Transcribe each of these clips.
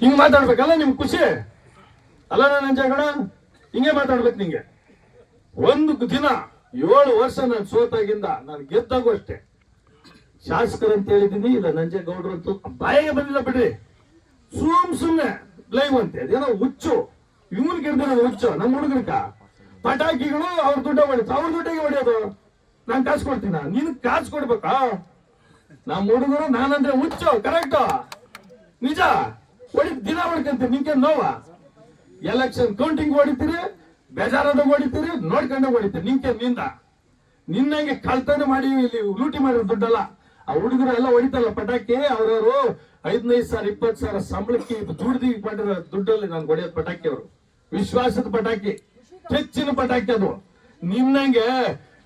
ಹಿಂಗ್ ಮಾತಾಡ್ಬೇಕಲ್ಲ ನಿಮ್ ಖುಷಿ? ಅಲ್ಲ ನನ್ನ ಜಗಳ ಹಿಂಗೆ ಮಾತಾಡ್ಬೇಕು ನಿಂಗೆ. ಒಂದು ದಿನ ಏಳು ವರ್ಷ ನಾನು ಸೋತಾಗಿಂದ ನಾನು ಗೆದ್ದಾಗೂ ಅಷ್ಟೇ. ಶಾಸಕರು ಅಂತ ಹೇಳಿದೀನಿ ಇಲ್ಲ ನಂಜೇಗೌಡರು ಅಂತೂ ಬಾಯಿಗೆ ಬಂದಿಲ್ಲ ಬಿಡ್ರಿ. ಸುಮ್ ಸುಮ್ನೆ ಲೈವ್ ಅಂತೆ, ಅದೇನೋ ಹುಚ್ಚು. ಇವನ್ ಗೆದ್ದ ಹುಚ್ಚು ನಮ್ಮ ಹುಡುಗರಿಕ ಪಟಾಕಿಗಳು ಅವ್ರ ದುಡ್ಡ ಹೊಡಿತು ಅವ್ರ ದುಡ್ಡಿಗೆ ಹೊಡೆಯೋದು? ನಾನ್ ಕಾಸು ಕೊಡ್ತೀನ? ನೀನ್ ಕಾಸು ಕೊಡ್ಬೇಕಾ? ನಮ್ಮ ಹುಡುಗರು ನಾನಂದ್ರೆ ಹುಚ್ಚು, ಕರೆಕ್ಟ್. ನಿಜ? ಹೊಡಿ ದಿನ ಹೊಡ್ಕಂತೀರಿ ನಿಮ್ಗೆ ನೋವಾ? ಎಲೆಕ್ಷನ್ ಕೌಂಟಿಂಗ್ ಹೊಡಿತೀರಿ, ಬೇಜಾರಾದಾಗ ಹೊಡಿತೀರಿ ನೋಡ್ಕೊಂಡು ಹೊಡಿತೀರಿ, ನಿಮ್ಗೆ ನಿಂದ. ನಿನ್ನಂಗೆ ಕಳ್ತನ ಮಾಡಿ ಇಲ್ಲಿ ಲೂಟಿ ಮಾಡಿ ದುಡ್ಡಲ್ಲ. ಆ ಹುಡುಗರು ಎಲ್ಲ ಹೊಡಿತಲ್ಲ ಪಟಾಕಿ, ಅವರವರು ಐದನೈದು ಸಾವಿರ, ಇಪ್ಪತ್ತು ಸಾವಿರ ಸಂಬಳಕ್ಕೆ ದುಡ್ದು ಮಾಡಿರೋ ದುಡ್ಡಲ್ಲಿ ನಾನು ಹೊಡೆಯೋದು ಪಟಾಕಿ ಅವರು. ವಿಶ್ವಾಸದ ಪಟಾಕಿ, ಹೆಚ್ಚಿನ ಪಟಾಕಿ ಅದು. ನಿನ್ನಂಗೆ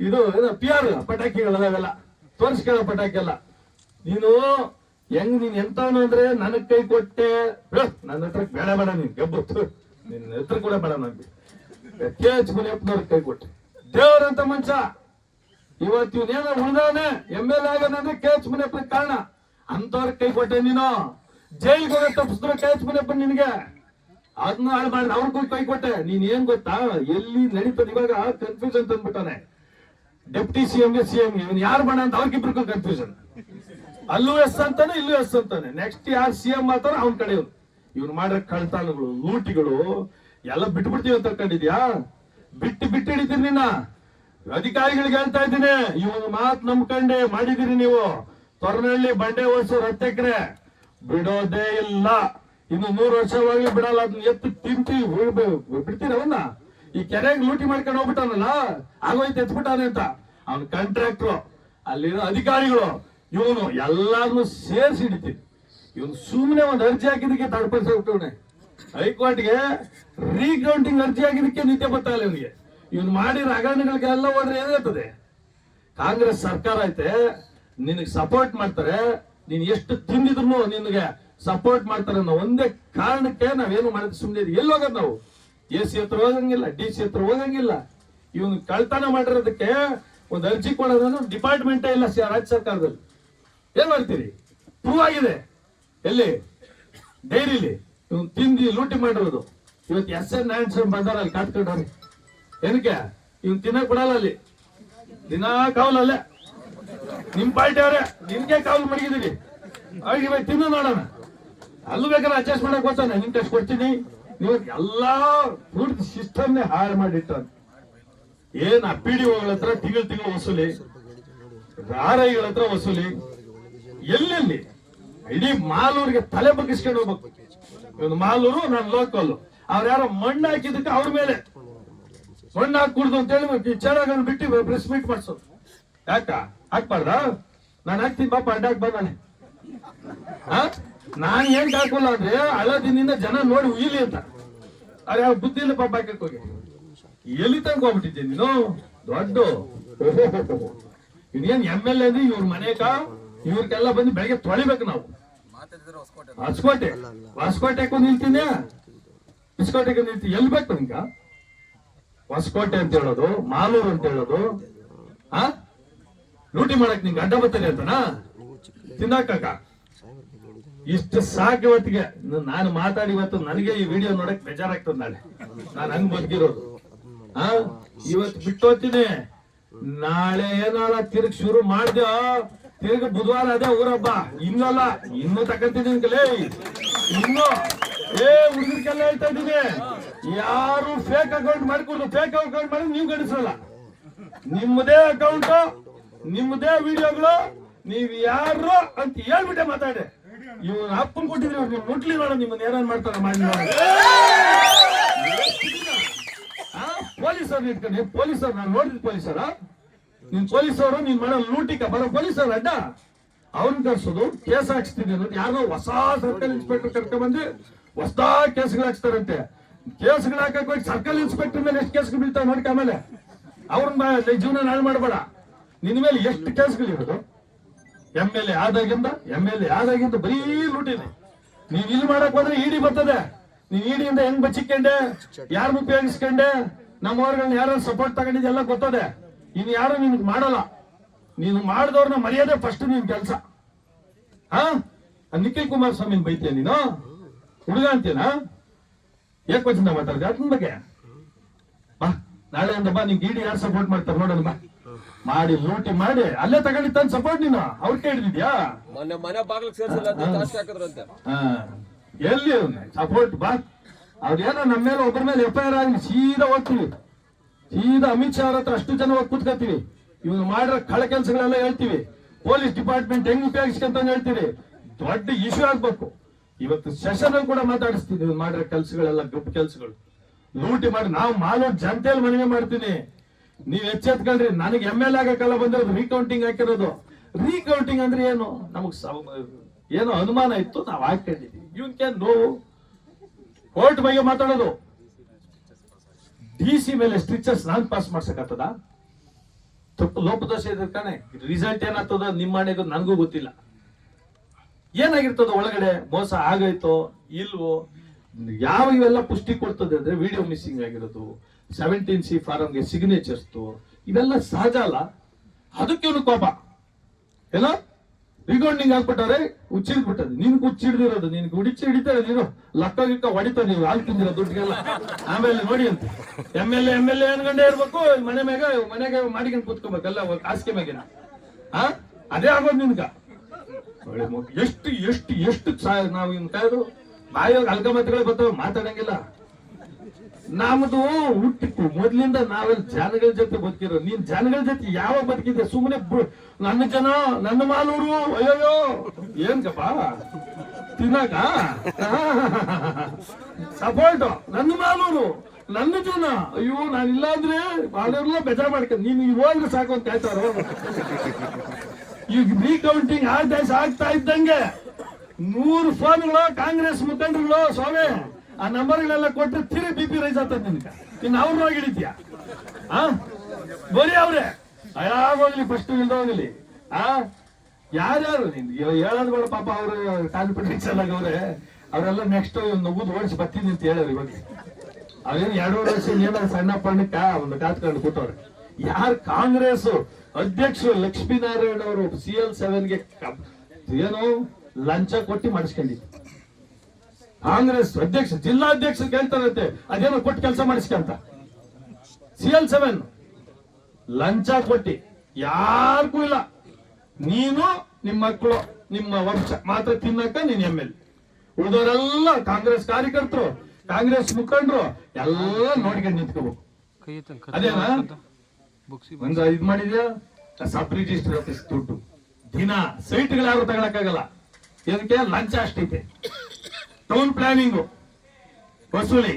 ಇದು ಪಿ ಆರ್ ಪಟಾಕಿಗಳವೆಲ್ಲ ತೋರಿಸ್ಕೊಳ್ಳೋ ಪಟಾಕಿ ಅಲ್ಲ ನೀನು ಹೆಂಗ್ ನೀನ್ ಎಂತವನು ಅಂದ್ರೆ ನನಗ್ ಕೈ ಕೊಟ್ಟೆ. ನನ್ನ ಹತ್ರ ಬೇಡ ಬೇಡ ನೀನ್ ಗಬ್ಬತ್ತು. ನಿನ್ನ ಹತ್ರ ಕೂಡ ಬೇಡ ನನ್ಗೆ ಕೆ ಎಚ್ ಮುನಿಯಪ್ಪನವ್ರ ಕೈ ಕೊಟ್ಟೆ. ದೇವರಂತ ಮನುಷ್ಯ. ಇವತ್ತು ಇವನೇನೋ ಉಳಿದಾನೆ, ಎಂ ಎಲ್ ಆಗದಂದ್ರೆ ಕೆ ಎಚ್ ಮುನಿಯಪ್ಪನ ಕಾರಣ. ಅಂತವ್ರ ಕೈ ಕೊಟ್ಟೆ ನೀನು. ಜೈಲ್ಗೆ ಹೋಗೋ ತಪ್ಪಿಸಿದ್ರು ಕೆ ಎಚ್ ಮುನಿಯಪ್ಪ ನಿನ್ಗೆ. ಅದನ್ನ ಹಾಳು ಮಾಡಿದ ಅವ್ರಿಗೂ ಕೈ ಕೊಟ್ಟೆ. ನೀನ್ ಏನ್ ಗೊತ್ತಾ? ಎಲ್ಲಿ ನಡೀತದ ಇವಾಗ ಕನ್ಫ್ಯೂಷನ್ ತಂದ್ಬಿಟ್ಟಾನೆ. ಡೆಪ್ಟಿ ಸಿ ಸಿಎಂ ಗೆ ಸಿಎಂ ಇವನ್ ಯಾರು ಬಣ್ಣ ಅಂತ ಅವ್ರಿಗಿಬ್ರಿಗೂ ಕನ್ಫ್ಯೂಷನ್ ಅಲ್ಲೂ ಎಸ್ ಅಂತಾನೆ, ಇಲ್ಲೂ ಎಸ್ ಅಂತಾನೆ. ನೆಕ್ಸ್ಟ್ ಯಾರು ಸಿಎಂ ಮಾತಾರ ಅವ್ನ ಕಡೆ ಇವ್ನು ಇವ್ನು ಮಾಡಿರೋ ಕಳ್ತಾನಗಳು ಲೂಟಿಗಳು, ಎಲ್ಲ ಬಿಟ್ಬಿಡ್ತೀವಿ ಅಂತ ಕಂಡಿದ್ಯಾ? ಬಿಟ್ಟು ಬಿಟ್ಟು ಹಿಡಿದಿರಿ ನಿನ್ನ. ಅಧಿಕಾರಿಗಳಿಗೆ ಹೇಳ್ತಾ ಇದ್ದೀನಿ ಇವನ್ ಮಾತು ನಂಬ್ಕಂಡೆ ಮಾಡಿದಿರಿ ನೀವು. ತೊರನಹಳ್ಳಿ ಬಂಡೆ ಓಡಿಸೋರು ಹತ್ತೆಕ್ರೆ ಬಿಡೋದೇ ಇಲ್ಲ. ಇನ್ನು ನೂರು ವರ್ಷವಾಗ್ಲಿ ಬಿಡಲ್ಲ, ಅದನ್ನ ಎತ್ತು ತಿಂತಿ ಬಿಡ್ತೀರ ಅವನ್ನ ಈ ಕೆರೆಗೆ ಲೂಟಿ ಮಾಡ್ಕೊಂಡು ಹೋಗ್ಬಿಟ್ಟಾನಲ್ಲ, ಆಗೋಯ್ತು, ಎತ್ಬಿಟ್ಟಾನೆ ಅಂತ. ಅವ್ನ ಕಾಂಟ್ರಾಕ್ಟ್ರು ಅಲ್ಲಿರೋ ಅಧಿಕಾರಿಗಳು ಇವನು ಎಲ್ಲಾದ್ರೂ ಸೇರಿಸಿ ಹಿಡಿತೀವಿ ಇವನು ಸುಮ್ಮನೆ ಒಂದು ಅರ್ಜಿ ಹಾಕಿದಕ್ಕೆ ತಡ್ಪಡಿಸಿ ಹೋಗ್ತವನೆ. ಹೈಕೋರ್ಟ್ಗೆ ರೀಕೌಂಟಿಂಗ್ ಅರ್ಜಿ ಹಾಕಿದಕ್ಕೆ ನಿತ್ಯ ಬರ್ತಾ ಇವನಿಗೆ. ಇವನು ಮಾಡಿರೋ ಹಗರಣಗಳಿಗೆಲ್ಲ ಹೋದ್ರೆ ಏನಾಗ್ತದೆ? ಕಾಂಗ್ರೆಸ್ ಸರ್ಕಾರ ಐತೆ, ನಿನಗೆ ಸಪೋರ್ಟ್ ಮಾಡ್ತಾರೆ, ನೀನು ಎಷ್ಟು ತಿಂದಿದ್ರು ನಿನಗೆ ಸಪೋರ್ಟ್ ಮಾಡ್ತಾರೆ ಅನ್ನೋ ಒಂದೇ ಕಾರಣಕ್ಕೆ ನಾವೇನು ಮಾಡಿದ್ರೆ ಸುಮ್ಮನೆ ಎಲ್ಲಿ ಹೋಗೋದು ನಾವು? ಎ ಸಿ ಹತ್ರ ಹೋಗಂಗಿಲ್ಲ, ಡಿ ಸಿ ಹತ್ರ ಹೋಗಂಗಿಲ್ಲ. ಇವನು ಕಳ್ತನ ಮಾಡಿರೋದಕ್ಕೆ ಒಂದು ಅರ್ಜಿ ಕೊಡೋದನ್ನು ಡಿಪಾರ್ಟ್ಮೆಂಟೇ ಇಲ್ಲ ರಾಜ್ಯ ಸರ್ಕಾರದಲ್ಲಿ. ಏನ್ ಮಾಡ್ತೀರಿ? ಪ್ರೂವ್ ಆಗಿದೆ. ಎಲ್ಲಿ? ಡೈರಿಲಿ. ತಿಂದು ಲೂಟಿ ಮಾಡಿರೋದು. ಇವತ್ತು ಎಸ್ ಎನ್ ನಾರಾಯಣ ಬಂದಾರ, ಅಲ್ಲಿ ಕಾಟ್ಕೊಂಡ್ರಿ ಏನಕ್ಕೆ? ಇವ್ನು ತಿನ್ನಕ್ ಬಿಡಲ್ಲ ಅಲ್ಲಿ. ದಿನಾ ಕಾವಲಲ್ಲೇ ನಿಮ್ ಪಾರ್ಟಿ ಅವ್ರೆ, ನಿಮ್ಗೆ ಕಾವಲು ಮಡಗಿದೀವಿ ಅವ್ರಿಗೆ ಇವಾಗ ತಿನ್ನು ನೋಡೋಣ. ಅಲ್ಲೂ ಬೇಕಾದ್ರೆ ಅಡ್ಜಸ್ಟ್ ಮಾಡಕ್ ಬರ್ತಾನೆ ನಿಮ್ ಟೆಸ್ಟ್ ಕೊಡ್ತೀನಿ. ನೀವು ಎಲ್ಲಾ ಪೂರ್ತಿ ಸಿಸ್ಟಮ್ನೇ ಹಾಳು ಮಾಡಿಟ್ಟ ಏನ್ ಆ ಪಿ ಡಿ ಹತ್ರ ತಿಂಗಳು ತಿಂಗಳು ವಸೂಲಿ? ಆರ್ ಐಗಳ ಹತ್ರ ವಸೂಲಿ? ಎಲ್ಲೆಲ್ಲಿ? ಇಡೀ ಮಾಲೂರಿಗೆ ತಲೆ ಬಗ್ಗಿಸ್ಕೊಂಡು ಹೋಗ್ಬೇಕು. ಇವನು ಮಾಲೂರು ನನ್ನ ಲೋಕಲ್ ಅವ್ರು ಯಾರೋ ಮಣ್ಣು ಹಾಕಿದಕ್ಕೆ ಅವ್ರ ಮೇಲೆ. ಮಣ್ಣು ಹಾಕೂಡ್ದು ಅಂತ ಹೇಳಿ ಚೆನ್ನಾಗಿ ಬಿಟ್ಟು ಪ್ರೆಸ್ ಮೀಟ್ ಮಾಡಿಸೋ ಯಾಕ? ಹಾಕ್ಬಾರ್ದ? ನಾನು ಹಾಕ್ತೀನಿ ಪಾಪ ಅಡ್ಡಾಕ್ ಬಂದಾನೆ ನಾನ್. ಏನ್ ಹಾಕೋಲ್ಲ ಅಂದ್ರೆ ಹಳದಿನಿಂದ ಜನ ನೋಡಿ ಉಯ್ಲಿ ಅಂತ. ಅರೆ, ಯಾವ ಬುದ್ಧಿ ಇಲ್ಲ ಪಾಪ ಹಾಕಕ್ ಹೋಗಿ. ಎಲ್ಲಿ ತನಕ ಹೋಗ್ಬಿಟ್ಟಿದ್ದೀನಿ ನೀನು? ದೊಡ್ಡ. ಇನ್ನೇನ್ ಎಂ ಎಲ್ ಎ ಇವ್ರ ಮನೆಗ? ಇವ್ರಿಗೆಲ್ಲ ಬಂದು ಬೆಳಗ್ಗೆ ತೊಳಿಬೇಕು ನಾವು. ಹೊಸಕೋಟೆ. ಹೊಸಕೋಟೆಗೂ ನಿಲ್ತೀನಿ ಬಿಸ್ಕೋಟೆಗೆ ನಿಲ್ತೀನಿ ಎಲ್ಲಿ ಬೇಕು ನಿಮ್ಗ. ಹೊಸಕೋಟೆ ಅಂತ ಹೇಳೋದು ಮಾಲೂರು ಅಂತ ಹೇಳೋದು. ಆ? ಲೂಟಿ ಮಾಡಕ್ ನಿಂಗೆ ಅಡ್ಡ ಬರ್ತದೆ ಅಂತನಾ? ತಿನ್ನಾಕ ಇಷ್ಟು ಸಾಕು ಇವತ್ತಿಗೆ. ನಾನು ಮಾತಾಡಿ ಇವತ್ತು ನನಗೆ ಈ ವಿಡಿಯೋ ನೋಡಕ್ ಬೇಜಾರಾಗ್ತದೆ ನಾಳೆ. ನಾನು ಹಂಗ್ ಬದುಕಿರೋದು ಆ? ಇವತ್ತು ಬಿಟ್ಟು ಹೋಗ್ತೀನಿ ನಾಳೆ ಏನಾರ ತಿರ್ಗಿ ಶುರು ಮಾಡ್ದೆ ತಿರುಗಿ ಬುಧವಾರ ಅದೇ ಊರಬ್ಬ. ಇನ್ನಲ್ಲ, ಇನ್ನು ತಕ್ಕಂತಿದ್ದೀನಿ ಕಲೇ ಇನ್ನು. ಏ, ಹುಡುಗರಿಗೆಲ್ಲ ಹೇಳ್ತಾ ಇದ್ದೀನಿ. ಯಾರು ಫೇಕ್ ಅಕೌಂಟ್ ಮಾಡ್ಕೊಂಡು ಫೇಕ್ ಅಕೌಂಟ್ ಮಾಡಿ ನೀವು ಗಡಿಸಲ್ಲ ನಿಮ್ಮದೇ ಅಕೌಂಟ್ ನಿಮ್ಮದೇ ವಿಡಿಯೋಗಳು ನೀವ್ ಯಾರು ಅಂತ ಹೇಳ್ಬಿಟ್ಟೆ ಮಾತಾಡಿ. ಇವನ್ ಅಪ್ಪನ್ ಕೊಟ್ಟಿದ್ರಿ ಅವ್ರು ನೀವು ಮುಟ್ಲಿ ನೋಡ, ನಿಮ್ಮನ್ನ ಏನೇನ್ ಮಾಡ್ತಾರ, ಮಾಡಿ ಪೊಲೀಸರ್ ಇಟ್ಕೊಂಡು ಪೊಲೀಸರ್ ನಾನು ನೋಡಿದ್ ಪೊಲೀಸರ ನಿನ್ ಪೊಲೀಸರು ನೀನ್ ಮಾಡೋ ಲೂಟಿಕ ಬರೋ ಪೊಲೀಸರು ಅಡ್ಡ. ಅವನ್ ಕರ್ಸೋದು, ಕೇಸ್ ಹಾಕ್ಸ್ತೀನಿ ಅನ್ನೋದು. ಯಾರೋ ಹೊಸ ಸರ್ಕಲ್ ಇನ್ಸ್ಪೆಕ್ಟರ್ ಕರ್ಕೊಂಡ್ ಬಂದು ಹೊಸ ಕೇಸ್ಗಳು ಹಾಕ್ಸ್ತಾರಂತೆ. ಕೇಸ್ಗಳು ಹಾಕಕ್ ಹೋಗಿ ಸರ್ಕಲ್ ಇನ್ಸ್ಪೆಕ್ಟರ್ ಮೇಲೆ ಎಷ್ಟು ಕೇಸ್ಗಳು ಬೀಳ್ತಾವ ನೋಡ್ಕ ಆಮೇಲೆ. ಅವ್ರನ್ನ ಜೀವನ ಹಾಳು ಮಾಡಬೇಡ. ನಿನ್ ಮೇಲೆ ಎಷ್ಟು ಕೇಸ್ಗಳಿರೋದು ಎಂ ಎಲ್ ಎ ಆದಾಗಿಂದ, ಎಂ ಎಲ್ ಎ ಆದಾಗಿಂದ ಬರೀ ಲೂಟಿದೆ ನೀವ್ ಇಲ್ಲಿ ಮಾಡಕ್ ಹೋದ್ರೆ ಇಡಿ ಬರ್ತದೆ. ನೀನ್ ಇಡಿಯಿಂದ ಹೆಂಗ್ ಬಚ್ಚಿಕೊಂಡೆ? ಯಾರು ಉಪಯೋಗಿಸ್ಕೊಂಡೆ ನಮ್ಮ ವರ್ಗಗಳನ್ನ ಯಾರು ಸಪೋರ್ಟ್ ತಗೊಂಡಿದ್ದೆ ಎಲ್ಲ ಗೊತ್ತದೆ. ಇನ್ ಯಾರು ನಿನ್ಗೆ ಮಾಡಲ್ಲ? ನೀನು ಮಾಡಿದವ್ರನ್ನ ಮರ್ಯಾದೆ ಫಸ್ಟ್ ನಿನ್ ಕೆಲಸ. ಹಾ? ನಿಖಿಲ್ ನಿಖಿಲ್ ಕುಮಾರಸ್ವಾಮಿ ಬೈತೀಯ ನೀನು? ಹುಡುಗ ಅಂತೀನಾ ಯಾಕೆ ವಚನ ಮಾತಾಡಿದೆ ಅದ್ರ ಬಗ್ಗೆ. ಬಾ ನಾಳೆ ಅಂದ ಬಾ ನಿಂಗೆ ಇಡಿ ಯಾರು ಸಪೋರ್ಟ್ ಮಾಡ್ತಾರೆ ನೋಡೋಣ ಬಾ. ಮಾಡಿ ಲೂಟಿ ಮಾಡಿ ಅಲ್ಲೇ ತಗೊಂಡಿ ತಂದು ಸಪೋರ್ಟ್ ನೀನು. ಅವ್ರು ಕೇಳಿದ್ಯಾ ಮೊನ್ನೆ ಮನೆ ಬಾಗಿಲಿಗೆ ಸೇರಿಸಿಲ್ಲ ಅಂತ ಎಲ್ಲಿ ಸಪೋರ್ಟ್ ಬಾ. ಅವ್ರೇನೋ ನಮ್ಮ ಮೇಲೆ ಒಬ್ಬರ ಮೇಲೆ ಎಫ್ ಐ ಆರ್ ಆಗಲಿ ಸೀದಾ ಹೋಗ್ತೀವಿ. ಸೀದಾ ಅಮಿತ್ ಶಾ ಅವ್ರ ಹತ್ರ ಅಷ್ಟು ಜನ ಹೋಗಿ ಕುತ್ಕೋತೀವಿ ಇವ್ರು ಮಾಡಿರೋ ಕಳೆ ಕೆಲಸಗಳೆಲ್ಲ ಹೇಳ್ತೀವಿ. ಪೊಲೀಸ್ ಡಿಪಾರ್ಟ್ಮೆಂಟ್ ಹೆಂಗ್ ಉಪಯೋಗಿಸ್ಕೊಂತ ಹೇಳ್ತೀವಿ. ದೊಡ್ಡ ಇಶ್ಯೂ ಆಗ್ಬೇಕು. ಇವತ್ತು ಸೆಷನ್ ಕೂಡ ಮಾತಾಡಿಸ್ತೀನಿ ಇವ್ರು ಮಾಡಿರೋ ಕೆಲಸಗಳೆಲ್ಲ ಗ್ರೂಪ್ ಕೆಲಸಗಳು. ಲೂಟಿ ಮಾಡಿ ನಾವು ಮಾಲೂರು ಜನತೆಯಲ್ಲಿ ಮನವಿ ಮಾಡ್ತೀನಿ. ನೀವ್ ಎಚ್ಚೆತ್ಕೊಳ್ರಿ. ನನಗೆ ಎಂ ಎಲ್ ಆಗಕ್ಕೆಲ್ಲ ಬಂದಿರೋದು ರೀಕೌಂಟಿಂಗ್ ಹಾಕಿರೋದು. ರೀಕೌಂಟಿಂಗ್ ಅಂದ್ರೆ ಏನು? ನಮಗ್ ಏನೋ ಅನುಮಾನ ಇತ್ತು, ನಾವು ಹಾಕೊಂಡಿದ್ವಿ ಇವನ್ಗೆ ನೋವು. ಕೋರ್ಟ್ ಬಗ್ಗೆ ಮಾತಾಡೋದು. ಡಿ ಸಿ ಮೇಲೆ ಸ್ಟ್ರಿಚರ್ಸ್ ನಾನ್ ಪಾಸ್ ಮಾಡ್ಸಕ್ಕಾಗ್ತದ? ತಪ್ಪು ಲೋಪದೋಷ ಇದ್ರೆ ರಿಸಲ್ಟ್ ಏನಾಗ್ತದ ನಿಮ್ಮ ಮನೆಗೂ ನನಗೂ ಗೊತ್ತಿಲ್ಲ. ಏನಾಗಿರ್ತದ ಒಳಗಡೆ ಮೋಸ ಆಗೈತೋ ಇಲ್ವೋ, ಯಾವ ಇವೆಲ್ಲ ಪುಷ್ಟಿ ಕೊಡ್ತದೆ ಅಂದ್ರೆ ವಿಡಿಯೋ ಮಿಸ್ಸಿಂಗ್ ಆಗಿರೋದು ಸೆವೆಂಟೀನ್ ಸಿ ಫಾರಂಗೆ ಸಿಗ್ನೇಚರ್ಸ್ ಇವೆಲ್ಲ ಸಹಜ ಅಲ್ಲ. ಅದಕ್ಕೆ ಕೋಪ. ಏನೋ? ರಿಗೌಂಡಿಂಗ್ ಹಾಕ್ಬಿಟ್ಟಾರೆ ಹುಚ್ಚಿಡ್ಬಿಟ್ಟದೆ ನಿನ್ ಹುಚ್ಚಿಡ್ದಿರೋದು ನಿನ್ ಹುಡಿಚಿ ಹಿಡಿತಾರೆ ನೀನು ಲಕ್ಕ ಗಿಕ್ಕ ಹೊಡಿತ ನೀವು ಹಾಲು ತಿಂದಿರೋ ದುಡ್ಡಿಗೆಲ್ಲ? ಆಮೇಲೆ ನೋಡಿ ಅಂತ. M L M L A ಅನ್ಕೊಂಡೇ ಇರ್ಬೇಕು, ಮನೆ ಮ್ಯಾಗ, ಮನೆಗೆ ಮಾಡಿಕೊಂಡು ಕೂತ್ಕೋಬೇಕಲ್ಲ ಹಾಸಿಗೆ ಮ್ಯಾಗಿನ. ಆ? ಅದೇ ಆಗೋದು ನಿನ್ಗ. ಎಷ್ಟು ಎಷ್ಟು ಎಷ್ಟು ನಾವು ಇನ್ ಕಾಯ್ದು ಅಲ್ಗ ಅಲ್ಕಮತಗಳೇ ಬರ್ತಾವ, ಮಾತಾಡಂಗಿಲ್ಲ. ನಮ್ದು ಹುಟ್ಟಿತ್ತು. ಮೊದ್ಲಿಂದ ನಾವೆಲ್ಲ ಜನಗಳ ಜೊತೆ ಬದುಕಿರೋ. ನೀನ್ ಜನಗಳ ಜೊತೆ ಯಾವಾಗ ಬದುಕಿದ್ದೆ? ಸುಮ್ಮನೆ ನನ್ನ ಜನ, ನನ್ನ ಮಾಲೂರು ಅಯ್ಯಯ್ಯೋ. ಏನ್ಕಪ್ಪ ತಿನ್ನಾಕ ಸಪೋರ್ಟ್. ನನ್ನ ಮಾಲೂರು ನನ್ನ ಜನ. ಅಯ್ಯೋ, ನಾನಿಲ್ಲ ಅಂದ್ರೆ ಮಾಲೂರ್ಲ ಬೇಜಾರ್ ಮಾಡ್ಕ. ನೀನು ಇವಾಗ ಸಾಕು ಅಂತ ಕಾಯ್ತಾರ ಈಗ ರೀಕೌಂಟಿಂಗ್ ಆಗ್ತಾ ಆಗ್ತಾ ಇದ್ದಂಗೆ ನೂರು ಫೋನ್ಗಳು ಕಾಂಗ್ರೆಸ್ ಮುಖಂಡರುಗಳು ಸ್ವಾಮಿ. ಆ ನಂಬರ್ಗಳೆಲ್ಲ ಕೊಟ್ಟರೆ ತಿರು ಬಿ ಪಿ ರೈಸ್ ಆಗ್ತದೆ ನಿನ್ಗೆ. ಇನ್ನು ಅವ್ರನ್ನ ಹಿಡಿತೀಯ ಆ? ಬರೀ ಅವ್ರೆ. ಹೋಗ್ಲಿ ಫಸ್ಟ್ ಇಲ್ದ ಹೋಗ್ಲಿ. ಆ? ಯಾರ್ಯಾರು ನಿನ್ಗೆ ಹೇಳೋದು ಬೇಡ ಪಾಪ ಅವರು ಕಾನ್ಫಿಡೆನ್ಸ್ ಎಲ್ಲ ಅವ್ರೆ. ಅವರೆಲ್ಲ ನೆಕ್ಸ್ಟ್ ನುಗ್ಗುದು ಓಡಿಸಿ ಬರ್ತೀನಿ ಅಂತ ಹೇಳೋರು ಇವಾಗ. ಅವೇನು ಎರಡೂವರೆ ವರ್ಷ ಏನಾದ್ರು ಸಣ್ಣ ಪಣ್ಣಕ್ಕ ಒಂದು ಕಾತ್ಕೊಂಡು ಕೂತವ್ರೆ. ಯಾರು ಕಾಂಗ್ರೆಸ್ ಅಧ್ಯಕ್ಷರು ಲಕ್ಷ್ಮೀನಾರಾಯಣ ಅವರು ಸಿ ಎಲ್ ಸೆವೆನ್ಗೆ ಏನು ಲಂಚ ಕೊಟ್ಟು ಮಾಡಿಸ್ಕೊಂಡಿದ್ದು ಕಾಂಗ್ರೆಸ್ ಅಧ್ಯಕ್ಷ ಜಿಲ್ಲಾಧ್ಯಕ್ಷ ಕೇಳ್ತಾರಂತೆ ಅದೇನೋ ಕೊಟ್ಟು ಕೆಲಸ ಮಾಡಿಸ್ಕೊಂತ ಸಿ ಎಲ್ ಸೆವೆನ್ ಲಂಚ ಕೊಟ್ಟಿ ಯಾರಿಗೂ ಇಲ್ಲ. ನೀನು ನಿಮ್ಮ ಮಕ್ಕಳು ನಿಮ್ಮ ವಂಶ ಮಾತ್ರ ತಿನ್ನಕ ನೀನ್ ಎಂ ಎಲ್ ಉಳಿದವರೆಲ್ಲ ಕಾಂಗ್ರೆಸ್ ಕಾರ್ಯಕರ್ತರು ಕಾಂಗ್ರೆಸ್ ಮುಖಂಡರು ಎಲ್ಲ ನೋಡ್ಕೊಂಡು ನಿಂತ್ಕೋಬೇಕು. ಅದೇನಾ? ಒಂದು ಇದ್ ಮಾಡಿದ್ಯಾ? ಸಬ್ ರಿಜಿಸ್ಟರ್ ಆಫೀಸ್ ದುಡ್ಡು. ದಿನ ಸೈಟ್ಗಳು ಯಾರು ತಗೊಳಕ್ಕಾಗಲ್ಲ. ಇದಕ್ಕೆ ಲಂಚ ಅಷ್ಟೈತೆ టౌన్ ప్లానింగ్ వసూలి.